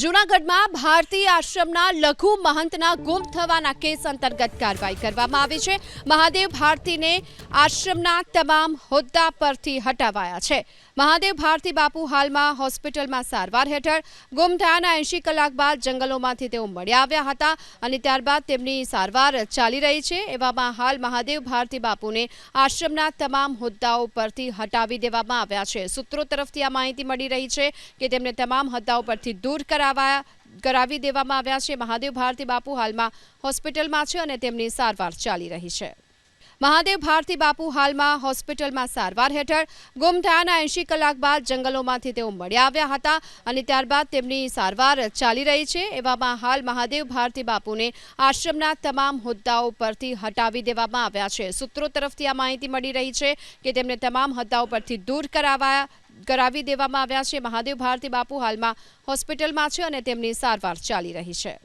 જૂનાગઢમાં ભારતીય આશ્રમના લઘુ મહંતના ગુમ થવાના કેસ અંતર્ગત કાર્યવાહી કરવામાં આવી છે. મહાદેવ ભારતીને આશ્રમના તમામ હોદ્દા પરથી હટાવાયા છે. મહાદેવ ભારતી બાપુ હાલમાં હોસ્પિટલમાં સારવાર હેઠળ. ગુમ થયાના એંશી કલાક બાદ જંગલોમાંથી તેઓ મળી આવ્યા હતા અને ત્યારબાદ તેમની સારવાર ચાલી રહી છે. એવામાં હાલ મહાદેવ ભારતી બાપુને આશ્રમના તમામ હોદ્દાઓ પરથી હટાવી દેવામાં આવ્યા છે. સૂત્રો તરફથી આ માહિતી મળી રહી છે કે તેમને તમામ હોદ્દાઓ પરથી દૂર કરાવાયા કરાવી દેવામાં આવ્યા છે. મહાદેવ ભારતી બાપુ હાલમાં હોસ્પિટલમાં છે અને તેમની સારવાર ચાલી રહી છે. મહાદેવ ભારતી બાપુ હાલમાં હોસ્પિટલમાં સારવાર હેઠળ. ગુમ થયાના એંશી કલાક બાદ જંગલોમાંથી તેઓ મળી આવ્યા હતા અને ત્યારબાદ તેમની સારવાર ચાલી રહી છે. એવામાં હાલ મહાદેવ ભારતી બાપુને આશ્રમના તમામ હોદ્દાઓ પરથી હટાવી દેવામાં આવ્યા છે. સૂત્રો તરફથી આ માહિતી મળી રહી છે કે તેમને તમામ હોદ્દાઓ પરથી દૂર કરાવાયા કરાવી દેવામાં આવ્યા છે. મહાદેવ ભારતી બાપુ હાલમાં હોસ્પિટલમાં છે અને તેમની સારવાર ચાલી રહી છે.